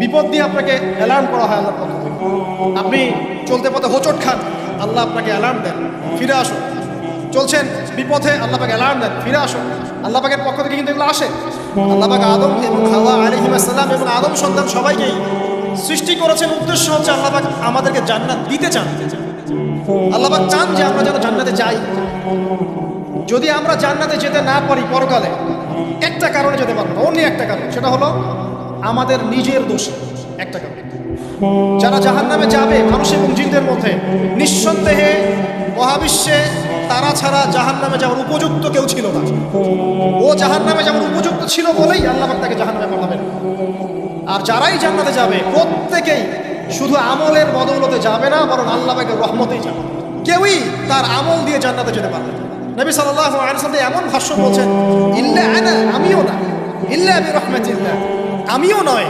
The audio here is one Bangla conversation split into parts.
বিপদ দিয়ে আপনাকে অ্যালার্ম করা হয় আল্লাহর পক্ষ থেকে আপনি চলতে পথে হোচট খান, আল্লাহ আপনাকে অ্যালার্ম দেন, ফিরে আসুন। চলছেন বিপথে, আল্লাহ পাকে অ্যালার্ম দেন, ফিরে আসুন। আল্লাহ পাকের পক্ষ থেকে কিন্তু এগুলো আসে। আল্লাহ পাক আদম এবং হাওয়া আলিহিমাসাল্লাম এবং আদম সন্তান সবাইকেই সৃষ্টি করেছেন। উদ্দেশ্য হচ্ছে আল্লাহ পাক আমাদেরকে জান্নাত দিতে চান। আল্লাহ পাক চান যে আমরা যেন জান্নাতে যাই। যদি আমরা জান্নাতে যেতে না পারি পরকালে, একটা কারণে যেতে পারব অন্য একটা কারণ। সেটা হলো আমাদের নিজের দোষ। একটা যারা জাহান নামে যাবে মানুষ এবং জিনদের মধ্যে, নিঃসন্দেহে মহাবিশ্বে তারা ছাড়া জাহান নামে যাওয়ার উপযুক্ত কেউ ছিল না। ও জাহান নামে যাওয়ার উপযুক্ত ছিল বলেই আল্লাহ তাকে জাহান নামে পাঠাবেন। আর যারাই জান্নাতে যাবে, প্রত্যেকেই শুধু আমলের বদৌলতে যাবে না, বরং আল্লাহ পাকের রহমতেই যাবে। কেউই তার আমল দিয়ে জান্নাতে যেতে পারবে। নবী সাল্লাল্লাহু আলাইহি ওয়াসাল্লাম এমন ভাষ্য বলছেন, ইল্লা আমিও না। ইল্লা আমি রহমাতিল্লাহ আমিও নয়,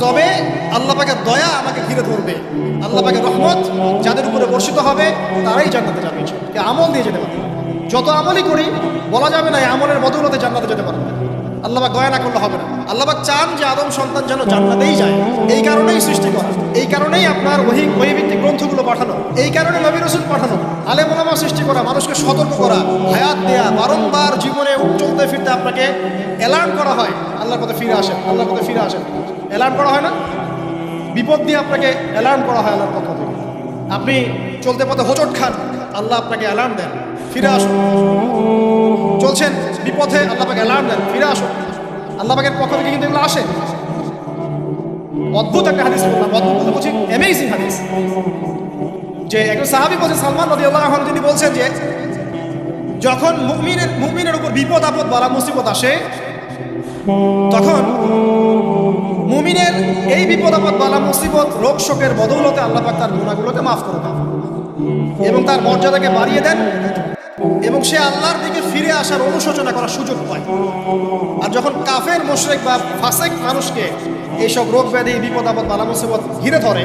তবে আল্লাহ পাকের দয়া আমাকে ঘিরে ধরবে। আল্লাহ পাকের রহমত যাদের উপরে বর্ষিত হবে, তারাই জান্নাতে যাবে আমল দিয়ে যেতে পারবে। যত আমলই করি, বলা যাবে না আমলের বদৌলতে জান্নাতে যেতে পারবে। আল্লাহবাক দয়া না করলে হবে না। আল্লাহবাক চান যে আদম সন্তান যেন জান্নাতেই যায়। এই কারণেই সৃষ্টি করা। এই কারণেই আপনার ওহি ওহিভিত্তিক গ্রন্থগুলো পাঠানো। এই কারণে নবী রসুল পাঠানো। আলেমোলামা সৃষ্টি করা, মানুষকে সতর্ক করা, হায়াত দেয়া, বারংবার জীবনে চলতে ফিরতে আপনাকে অ্যালার্ম করা হয়। আল্লাহর পথে ফিরে আসেন, আল্লাহর পথে ফিরে আসেন। অ্যালার্ম করা হয় না? বিপদ দিয়ে আপনাকে অ্যালার্ম করা হয় আল্লাহর পক্ষ থেকে। আপনি চলতে পথে হোঁচট খান, আল্লাহ আপনাকে অ্যালার্ম দেন। ফিরে আসুন। চলছেন বিপথে, আল্লাহ পাকে অ্যালার্ম দেন। ফিরে আসুন। আল্লাহ পাকের পক্ষ থেকে কিন্তু এগুলো আসে। অদ্ভুত একটা হাদিস বললাম, অদ্ভুত বলছি। অ্যামেজিং হাদিস। যে একজন সাহাবি বলছেন, সালমান নদী আল্লাহ তিনি বলছেন যে, যখন মুমিনের মুমিনের উপর বিপদ আপদ বালা মুসিবত আসে তখন মুমিনের এই বিপদ আপদ, বালা মুসিবত, রোগ শোকের বদৌলতে আল্লাহ পাক তার গুণাগুলোকে মাফ করে দেন এবং তার মর্যাদাকে বাড়িয়ে দেন এবং সে আল্লাহর দিকে ফিরে আসার অনুশোচনা করার সুযোগ পায়। আর যখন কাফের, মোশরেক বা ফাসেক মানুষকে এইসব রোগ ব্যাধি, বিপদ আপদ, বালা মুসিবত ঘিরে ধরে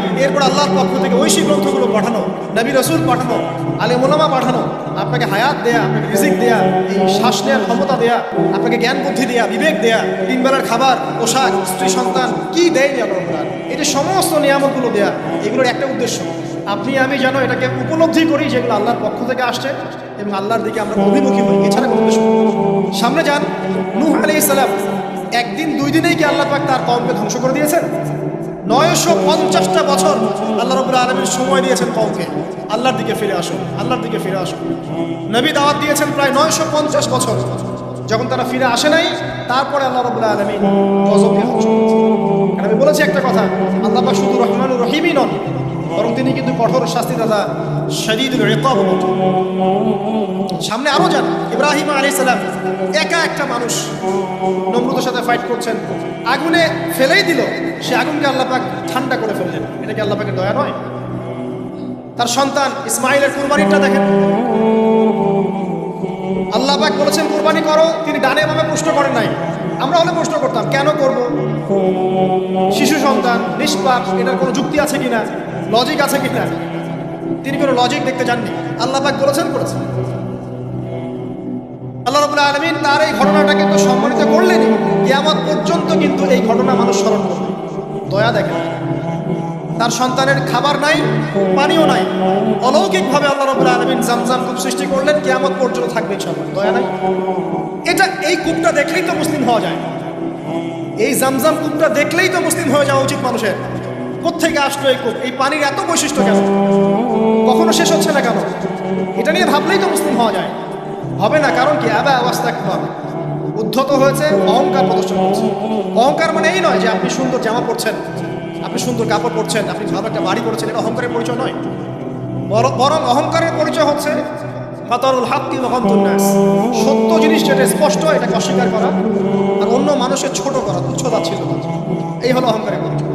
আল্লাহর পক্ষ থেকে ঐশী গ্রন্থগুলো পাঠানো, নবী রসুল পাঠানো, আলে মোলামা পাঠানো, আপনাকে হায়াত দেয়া, আপনাকে রিজিক দেয়া, এই শ্বাস নেওয়ার ক্ষমতা দেয়া, আপনাকে জ্ঞান বুদ্ধি দেয়া, বিবেক দেয়া, তিন বেলার খাবার, পোশাক, স্ত্রী সন্তান, কি দেয়নি আপনার যে সমস্ত নিয়ামতগুলো দেয়া, এগুলোর একটা উদ্দেশ্য। আপনি, আমি যেন এটাকে উপলব্ধি করি যেগুলো আল্লাহর পক্ষ থেকে আসছে এবং আল্লাহর দিকে আমরা অভিমুখী হই। এছাড়া কোনো উদ্দেশ্য সামনে যান, নূহ আলাইহিস সালাম, একদিন দুই দিনেই কি আল্লাহ পাক তার কমকে ধ্বংস করে দিয়েছেন? নয়শো পঞ্চাশটা বছর আল্লাহ রবুল আলমীর সময় দিয়েছেন কমকে আল্লাহর দিকে ফিরে আসুন, আল্লাহর দিকে ফিরে আসুন। নবী দাওয়াত দিয়েছেন প্রায় নয়শো পঞ্চাশ বছর। যখন তারা ফিরে আসে নাই, তারপরে আল্লাহ রবুল্লা আলমী আমি বলেছি একটা কথা, আল্লাহ শুধু রহমানুর রহিমই নন, বরং তিনি কিন্তু কঠোর শাস্তি দাদা রেকব সামনে আরও যান, ইব্রাহিম আলী সালাম একা একটা মানুষ নমরুদের সাথে ফাইট করছেন। আগুনে ফেলেই দিল। সে আগুনকে আল্লাহ পাক ঠান্ডা করে ফেললেন। এটা কি আল্লাহ পাকের দয়া নয়? তার সন্তান ইসমাইলের কুরবানিটা দেখেন। আল্লাহ পাক বলেছেন, কুরবানি করো, তিনি ডানে বামে প্রশ্ন করেন নাই। আমরা হলে প্রশ্ন করতাম, কেন করব? শিশু সন্তান, নিষ্পাপ, এটার কোনো যুক্তি আছে কিনা? লজিক আছে কিনা? তিনি কোনো লজিক দেখতে চাননি। আল্লাহ পাক বলেছেন, করেছেন। আল্লাহ রবুল্লা আলমিন তার এই ঘটনাটা কিন্তু সম্মানিত করলেন কিয়ামত পর্যন্ত কিন্তু এই ঘটনা মানুষ স্মরণ করবে। দয়া দেখেন। তার সন্তানের খাবার নাই, পানিও নাই। অলৌকিকভাবে আল্লাহ রবুল্লা আলমিন জামজাম কূপ সৃষ্টি করলেন, কিয়ামত পর্যন্ত থাকবে ইনশাল্লাহ দয়া নাই? এটা এই কূপটা দেখলেই তো মুসলিম হওয়া যায়। এই জামজাম কূপটা দেখলেই তো মুসলিম হয়ে যাওয়া উচিত মানুষের। কোথেকে আসলো এই কূপ? এই পানির এত বৈশিষ্ট্য কেন? কখনো শেষ হচ্ছে না কেন? এটা নিয়ে ভাবলেই তো মুসলিম হওয়া যায়। হবে না, কারণ কি? আবা অবস্থা একবার উদ্ধত হয়েছে, অহংকার প্রদর্শন করছে। অহংকার মানে এই নয় যে আপনি সুন্দর জামা পরছেন, আপনি সুন্দর কাপড় পরছেন, আপনি ভালো একটা বাড়ি করেছেন এটা অহংকারের পরিচয় নয়। বর- অহংকারের পরিচয় হচ্ছে ফাতারুল হাক্কি সত্য জিনিস যেটা স্পষ্ট, এটাকে অস্বীকার করা, আর অন্য মানুষের ছোট করা, তুচ্ছতা ছিল এই হলো অহংকারের পরিচয়।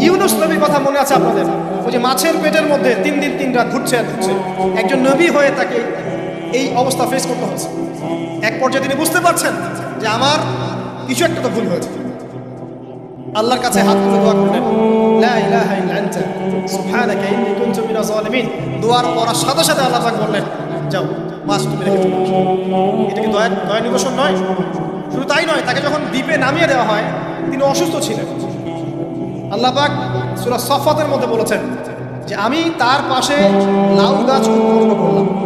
ইউনুস নবীর কথা মনে আছে আপনাদের? ওই যে মাছের পেটের মধ্যে তিন দিন তিন রাত ঘুরছে। একজন নবী হয়ে তাকে এই অবস্থা ফেস করতে হচ্ছে। এক পর্যায়ে তিনি বুঝতে পারছেন যে আমার কিছু একটা তো ভুল হয়েছে। আল্লাহর কাছে হাত তুলে দোয়া করলেন দোয়ার সাথে সাথে বললেন এটা নয়? শুধু তাই নয়, তাকে যখন দ্বীপে নামিয়ে দেওয়া হয়, তিনি অসুস্থ ছিলেন। মধ্যে বলেছেন যে, আমি তার পাশে লাউ গাছ করলাম।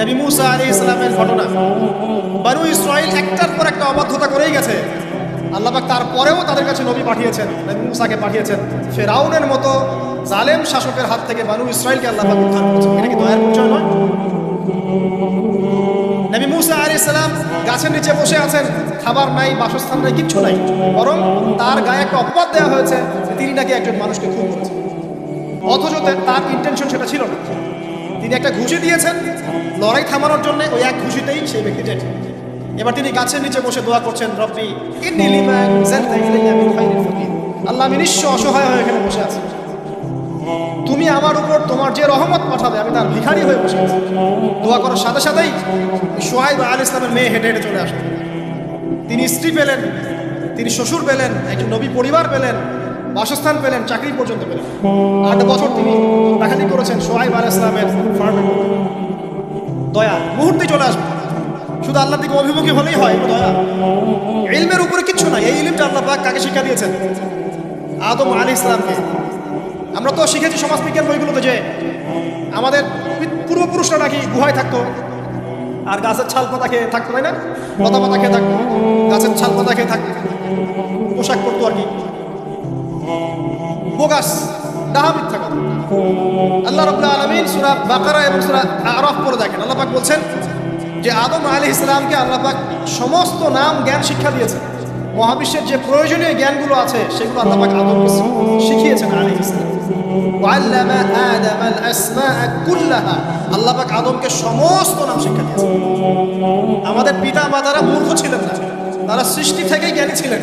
নবী মুসা আলী ইসলামের ঘটনা। বানু ইসরাইল একটার পর একটা অবাধ্যতা করেই গেছে। আল্লাহবাক তারপরেও তাদের কাছে নবী পাঠিয়েছেন, নবী মুসাকে পাঠিয়েছেন। ফেরাউনের মতো জালেম শাসকের হাত থেকে বানু ইসরাইলকে আল্লাহবাক উদ্ধার করেছেন। এটা কি দয়ার পরিচয় নয়? নবী মুসা আলী ইসলাম গাছের নিচে বসে আছেন, খাবার নাই, বাসস্থান নাই, কিচ্ছু নাই। বরং তার গায়ে একটা অপবাদ দেওয়া হয়েছে তিনি নাকি একজন মানুষকে খুন করেছেন। অথচ তার ইন্টেনশন সেটা ছিল না। তিনি একটা ঘুষি দিয়েছেন। লড়াই থামানোর জন্য ওই এক ঘুষিতেই সেই ব্যক্তি ডেট এবার তিনি গাছের নিচে বসে দোয়া করছেন, রব্বি আল্লাহ আমি নিঃস্ব অসহায় হয়ে এখানে বসে আছি। তুমি আমার উপর তোমার যে রহমত পাঠাবে, আমি তার ভিখারি হয়ে বসে আছি। দোয়া করার সাথে সাথেই সোহাইব আল ইসলামের মেয়ে হেঁটে হেঁটে চলে আসেন তিনি স্ত্রী পেলেন, তিনি শ্বশুর পেলেন একজন নবী পরিবার পেলেন। বাসস্থান পেলেন, চাকরি পর্যন্ত পেলেন। আট বছর তিনি ডাকাতি করেছেন সোহাইব আল ইসলামের ফার্মে। দয়া, মুহূর্তে চলে আসবে শুধু আল্লাহ দিকে অভিমুখী হলেই হয় দয়া। ইলমের উপরে কিচ্ছু নাই, এই ইলমটা আল্লাহ পাক কাকে শিক্ষা দিয়েছেন? আদম আলী ইসলামকে আমরা তো শিখেছি সমাজবিজ্ঞান বইগুলোতে যে আমাদের পূর্বপুরুষরা নাকি গুহায় থাকতো, আর গাছের ছাল পাতা খেয়ে থাকতো, তাই না? পাতা পাতা খেয়ে থাকতো, গাছের ছাল পাতা খেয়ে থাকতো, পোশাক করতো আর কি। বোগাস ডাহা মিথ্যা কথা। আল্লাহ রবুল্লা আলমিন সুরা বাকারা এবং সুরা আরফ করে দেখেন। আল্লাপাক বলছেন যে আদম আলী ইসলামকে আল্লাপাক সমস্ত নাম জ্ঞান শিক্ষা দিয়েছেন। মহাবিশ্বের যে প্রয়োজনীয় জ্ঞানগুলো আছে, সেগুলো আল্লাপাক আদমকে শিখিয়েছেন আলী ইসলাম আল্লাপাক আদমকে সমস্ত নাম শিক্ষা দিয়েছেন। আমাদের পিতা মাতারা মূর্খ ছিলেন না, তারা সৃষ্টি থেকেই জ্ঞানী ছিলেন।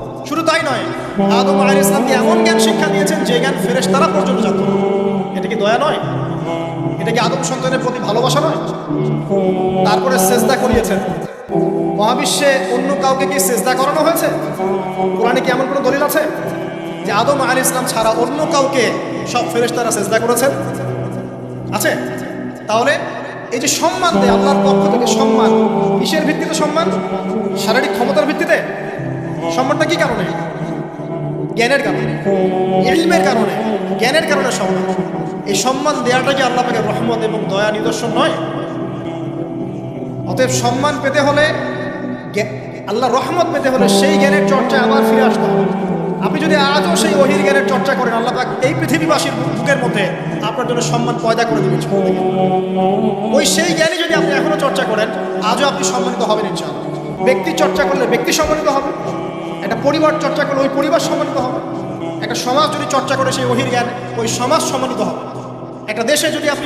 শুধু তাই নয়, আদম আলী ইসলামকে এমন জ্ঞান শিক্ষা দিয়েছেন যে জ্ঞান ফেরেশ তারা পর্যন্ত জানত এটা কি দয়া নয়? এটা কি আদম সন্তানের প্রতি ভালোবাসা নয়? তারপরে সেজদা করিয়েছেন। মহাবিশ্বে অন্য কাউকে কি সেজদা করানো হয়েছে? কোরআনে কি এমন কোনো দলিল আছে? যে আদম আলী ইসলাম ছাড়া অন্য কাউকে সব ফেরেশতারা চেষ্টা করেছেন? আছে? তাহলে এই যে সম্মান দেয়, আল্লাহর পক্ষ থেকে সম্মান, কিসের ভিত্তিতে সম্মান? শারীরিক ক্ষমতার সম্মানটা কি কারণে? জ্ঞানের কারণে। ইলমের কারণে। জ্ঞানের কারণে সম্মান। এই সম্মান দেওয়াটা কি আল্লাহ রহমত এবং দয়া নিদর্শন নয়? অতএব সম্মান পেতে হলে আল্লাহ রহমত পেতে হলে সেই জ্ঞানের চর্চায় আবার ফিরে আসতে হবে। আপনি যদি আজও সেই অহির জ্ঞানের চর্চা করেন, আল্লাহ পাক এই পৃথিবীবাসীর বুকের মধ্যে আপনার জন্য সম্মান পয়দা করে দেবেন ওই সেই জ্ঞানী যদি আপনি এখনও চর্চা করেন, আজও আপনি সম্মানিত হবেন ইনশাআল্লাহ। ব্যক্তি চর্চা করলে ব্যক্তি সম্মানিত হবে। একটা পরিবার চর্চা করলে ওই পরিবার সম্মানিত হবে। একটা সমাজ যদি চর্চা করে সেই অহির জ্ঞান, ওই সমাজ সম্মানিত হবে। একটা দেশে যদি আপনি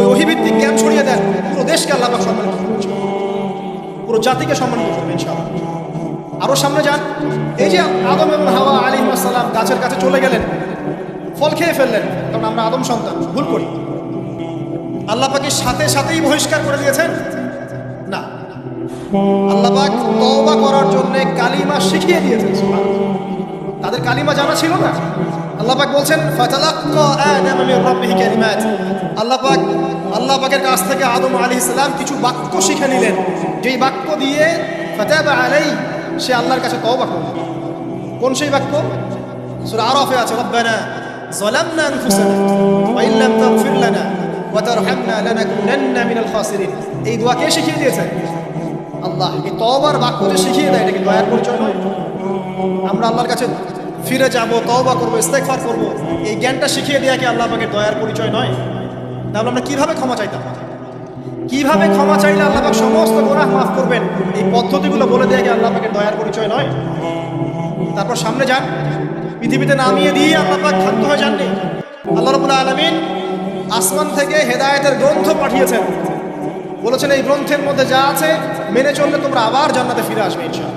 ওই অহিভিত্তিক জ্ঞান ছড়িয়ে দেন, পুরো দেশকে আল্লাহ সম্মানিত পুরো জাতিকে সম্মানিত করবেন ইনশাআল্লাহ। আরও সামনে যান। এই যে আদম এবং হাওয়া আলী সালাম গাছের কাছে চলে গেলেন, ফল খেয়ে ফেললেন, কারণ আমরা আদম সন্তান, ভুল করি। আল্লাহ পাকে সাথে সাথেই বহিষ্কার করে দিয়েছেন। আল্লাহ পাক তওবা করার জন্য কালিমা শিখিয়ে দিয়েছেন সুবহানাল্লাহ। তাদের কালিমা জানা ছিল না আল্লাহ পাক বলছেন ফাতালাক্কা আদম মির রাব্বিহি কালিমাত আল্লাহ পাক আল্লাহ পাকের কাছ থেকে আদম আলাইহিস সালাম কিছু বাক্য শিখে নিলেন যেই বাক্য দিয়ে ফাতাবা আলাই সে আল্লাহর কাছে তওবা করল কোন সেই বাক্য সূরা আরাফে আছে রব্বানা ظلمنا انفسنا وان لم تغفر لنا وترحمنا لنكونن من الخاسرين এই দোয়া কে শিখিয়ে দিয়েছেন আল্লাহ এই তওবার বাক্য যে শিখিয়ে দেয় এটা কি দয়ার পরিচয় নয় আমরা আল্লাহর কাছে ফিরে যাব, তওবা করব, ইস্তেগফার করব। এই জ্ঞানটা শিখিয়ে দেয়া কি আল্লাহ পাকের দয়ার পরিচয় নয়? তাহলে আমরা কীভাবে ক্ষমা চাইতাম? কীভাবে ক্ষমা চাইলে আল্লাহ পাক সমস্ত গুনাহ মাফ করবেন? এই পদ্ধতিগুলো বলে দেয়া কি আল্লাহ পাকের দয়ার পরিচয় নয়? তারপর সামনে যান। পৃথিবীতে নামিয়ে দিয়ে আল্লাহ পাক ক্ষান্ত হয়ে যাননি। আল্লাহ রবুল্লা আলমিন আসমান থেকে হেদায়েতের গ্রন্থ পাঠিয়েছেন। বলেছেন, এই গ্রন্থের মধ্যে যা আছে মেনে চললে তোমরা আবার জান্নাতে ফিরে আসবে ইনশাআল্লাহ।